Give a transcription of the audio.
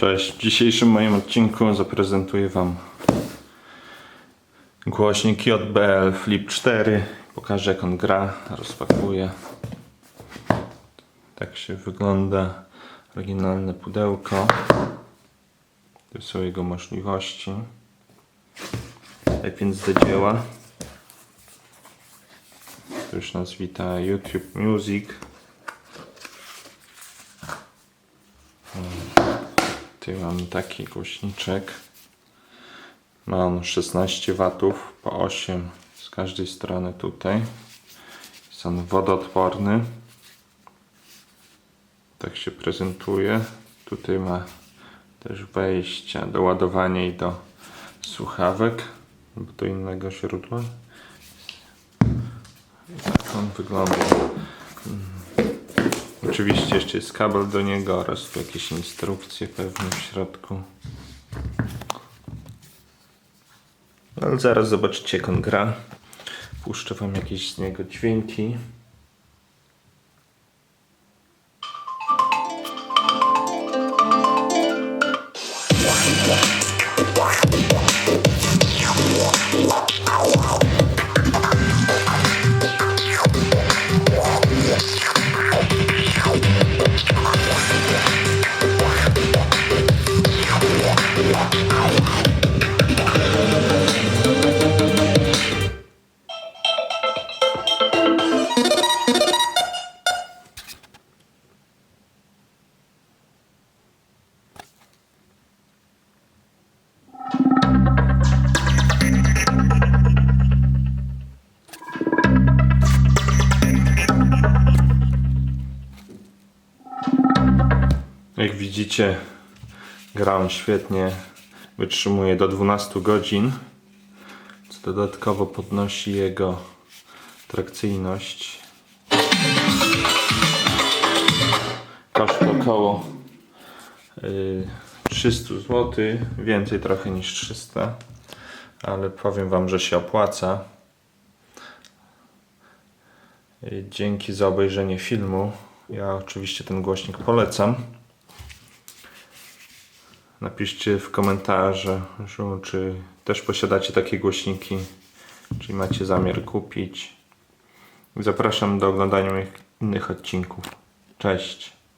Cześć, w dzisiejszym moim odcinku zaprezentuję Wam głośnik JBL Flip 4. Pokażę jak on gra, rozpakuję. Tak się wygląda oryginalne pudełko. To są jego możliwości. Tak więc do dzieła. Tu już nas wita YouTube Music. Tutaj mamy taki głośniczek. Ma on 16 watów po 8 z każdej strony tutaj. Jest on wodoodporny. Tak się prezentuje. Tutaj ma też wejścia do ładowania i do słuchawek lub do innego źródła. I tak on wygląda. Oczywiście jeszcze jest kabel do niego oraz tu jakieś instrukcje pewnie w środku. No, ale zaraz zobaczycie jak on gra. Puszczę wam jakieś z niego dźwięki. Jak widzicie, gra on świetnie, wytrzymuje do 12 godzin, co dodatkowo podnosi jego trakcyjność. Koszt około y, 300 zł, więcej trochę niż 300, ale powiem Wam, że się opłaca. Y, Dzięki za obejrzenie filmu. Ja oczywiście ten głośnik polecam. Napiszcie w komentarzu, czy też posiadacie takie głośniki, czy macie zamiar kupić. Zapraszam do oglądania moich innych odcinków. Cześć!